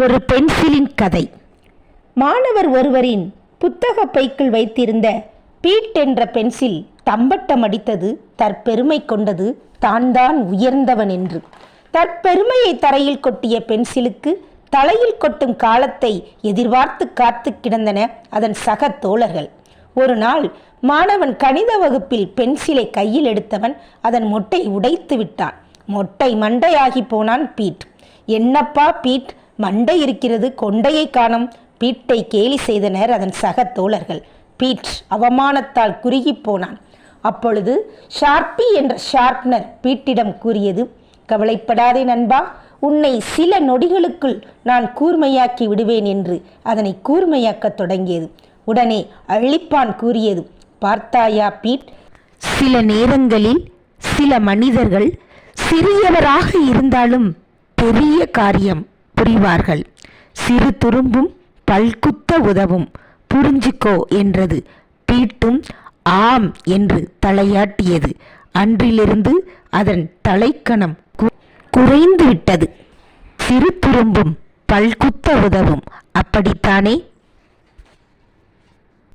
ஒரு பென்சிலின் கதை. மாணவர் ஒருவரின் புத்தக பைக்குள் வைத்திருந்த பீட் என்ற பென்சில் தம்பட்டம் அடித்தது தற்பெருமை கொண்டது தான் தான் உயர்ந்தவன் என்று. தற்பெருமையை தரையில் கொட்டிய பென்சிலுக்கு தலையில் கொட்டும் காலத்தை எதிர்பார்த்து காத்து கிடந்தன அதன் சக தோழர்கள். ஒரு நாள் மாணவன் கணித வகுப்பில் பென்சிலை கையில் எடுத்தவன் அதன் மொட்டை உடைத்து விட்டான். மொட்டை மண்டையாகி போனான் பீட். என்னப்பா பீட்? மண்டை இருக்கிறது கொண்டையை காணும். பீட்டை கேலி செய்தனர் அதன் சக தோழர்கள். பீட் அவமானத்தால் குறுகிப் போனான். அப்பொழுது ஷார்ப்பி என்ற ஷார்ப்னர் பீட்டிடம் கூறியது கவலைப்படாதே நண்பா உன்னை சில நொடிகளுக்குள் நான் கூர்மையாக்கி விடுவேன் என்று அதனை கூர்மையாக்கத் தொடங்கியது. உடனே அழிப்பான் கூறியது பார்த்தாயா பீட் சில நேரங்களில் சில மனிதர்கள் சிறியவராக இருந்தாலும் பெரிய காரியம். புரிவார்கள். சிறு துரும்பும் பல்குத்த உதவும். புரிஞ்சுக்கோ என்றது. பீட்டும் ஆம் என்று தலையாட்டியது. அன்றிலிருந்து அதன் தலைக்கணம் கு- குறைந்து விட்டது சிறு துரும்பும் பல்குத்த உதவும். அப்படித்தானே?